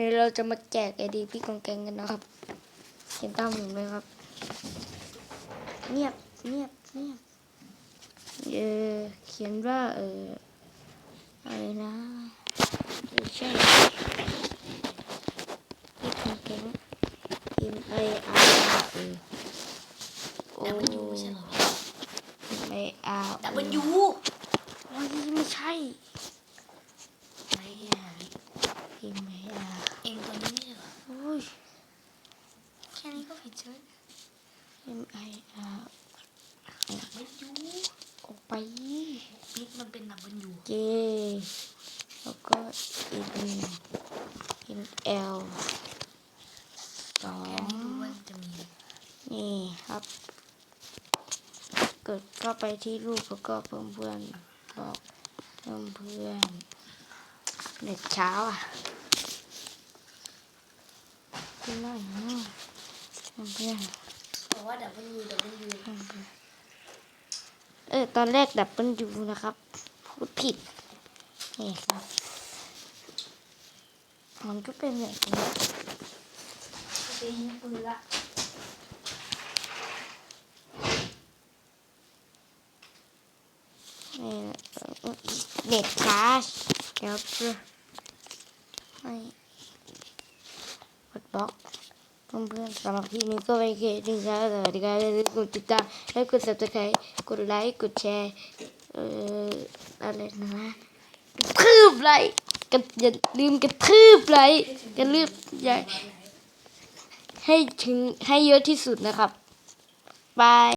เดี๋ยวเราจะมาแจกไอดีพี่กองแกงกันนะครับเขียนตามผมเลยครับ เงียบเงียบเงียบเออเขียนว่าเอออะไรนะไม่ใช่พี่กองแกง M I R เออโอ้ดับเบิลยูไม่ใช่เหรอ M I R ดับเบิลยูโอ้ยไม่ใช่ไม่อะ M I R เอ็มตัวนี้ไม่ใช่เหรอ โอ้ย แค่นี้ก็ผิดใช่ไหม M I R ดับเบิลยูออกไปมิกมันเป็นดับเบิลยู J แล้วก็ N N L สองนี่ครับ เกิดเข้าไปที่รูปแล้วก็เพิ่มเพื่อนบอกเพิ่มเพื่อนเน็ตเช้าอะขึ้นหน่อยเพื่อน บอกว่าดับเบิลยูดับเบิลยูเพิ่มเพื่อนเออตอนแรกดับเบิลยูนะครับพูดผิดนี่ครับมันก็เป็นอย่างนี้เป็นปืนละนี่เน็ตช้าเดี๋ยวเพื่อให้กดบล็อก เพื่อนๆสำหรับที่นี้ก็ไปเกตดิ้งครับสวัสดีครับอย่าลืมกดติดตามและกด subscribe กดไลค์กดแชร์เอ่ออะไรนะกระทืบไลค์กันอย่าลืมกระทืบไลค์กันลืมอย่าให้ถึงให้เยอะที่สุดนะครับบาย